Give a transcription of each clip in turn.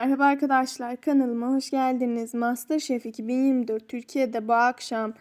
Merhaba arkadaşlar kanalıma hoş geldiniz. Masterchef 2024 Türkiye'de bu akşam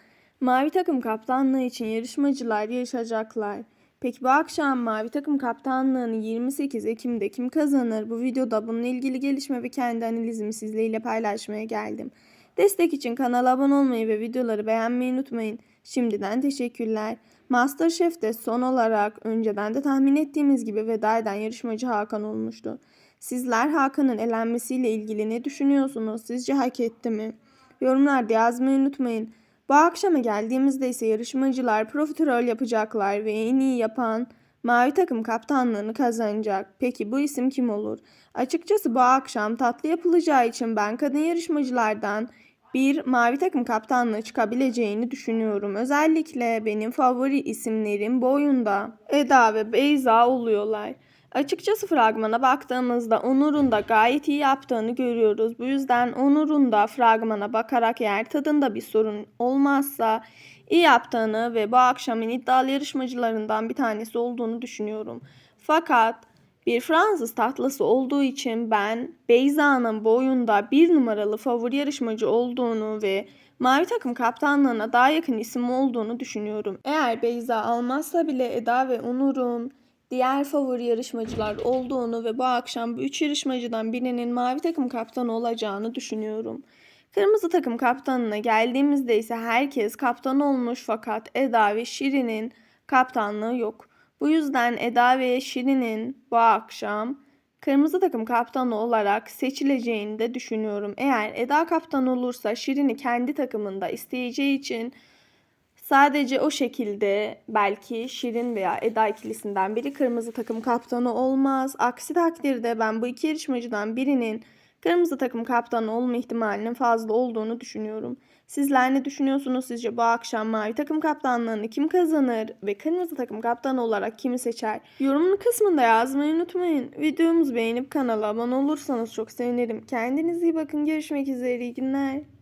Mavi Takım Kaptanlığı için yarışmacılar yarışacaklar. Peki bu akşam Mavi Takım Kaptanlığını 28 Ekim'de kim kazanır? Bu videoda bununla ilgili gelişme ve kendi analizimi sizlerle paylaşmaya geldim. Destek için kanala abone olmayı ve videoları beğenmeyi unutmayın. Şimdiden teşekkürler. Masterchef'te son olarak önceden de tahmin ettiğimiz gibi veda eden yarışmacı Hakan olmuştu. Sizler Hakan'ın elenmesiyle ilgili ne düşünüyorsunuz? Sizce hak etti mi? Yorumlarda yazmayı unutmayın. Bu akşama geldiğimizde ise yarışmacılar profiterol yapacaklar ve en iyi yapan mavi takım kaptanlığını kazanacak. Peki bu isim kim olur? Açıkçası bu akşam tatlı yapılacağı için ben kadın yarışmacılardan bir mavi takım kaptanlığı çıkabileceğini düşünüyorum. Özellikle benim favori isimlerim bu oyunda Eda ve Beyza oluyorlar. Açıkçası fragmana baktığımızda Onur'un da gayet iyi yaptığını görüyoruz. Bu yüzden Onur'un da fragmana bakarak eğer tadında bir sorun olmazsa iyi yaptığını ve bu akşamın iddialı yarışmacılarından bir tanesi olduğunu düşünüyorum. Fakat bir Fransız tatlısı olduğu için ben Beyza'nın bu oyunda bir numaralı favori yarışmacı olduğunu ve mavi takım kaptanlığına daha yakın isim olduğunu düşünüyorum. Eğer Beyza almazsa bile Eda ve Onur'un diğer favori yarışmacılar olduğunu ve bu akşam bu üç yarışmacıdan birinin mavi takım kaptanı olacağını düşünüyorum. Kırmızı takım kaptanına geldiğimizde ise herkes kaptan olmuş fakat Eda ve Şirin'in kaptanlığı yok. Bu yüzden Eda ve Şirin'in bu akşam kırmızı takım kaptanı olarak seçileceğini de düşünüyorum. Eğer Eda kaptan olursa Şirin'i kendi takımında isteyeceği için Sadece o şekilde belki Şirin veya Eda ikilisinden biri kırmızı takım kaptanı olmaz. Aksi takdirde ben bu iki yarışmacıdan birinin kırmızı takım kaptanı olma ihtimalinin fazla olduğunu düşünüyorum. Sizler ne düşünüyorsunuz? Sizce bu akşam mavi takım kaptanlığını kim kazanır ve kırmızı takım kaptanı olarak kimi seçer? Yorumun kısmında yazmayı unutmayın. Videomuzu beğenip kanala abone olursanız çok sevinirim. Kendinize iyi bakın. Görüşmek üzere. İyi günler.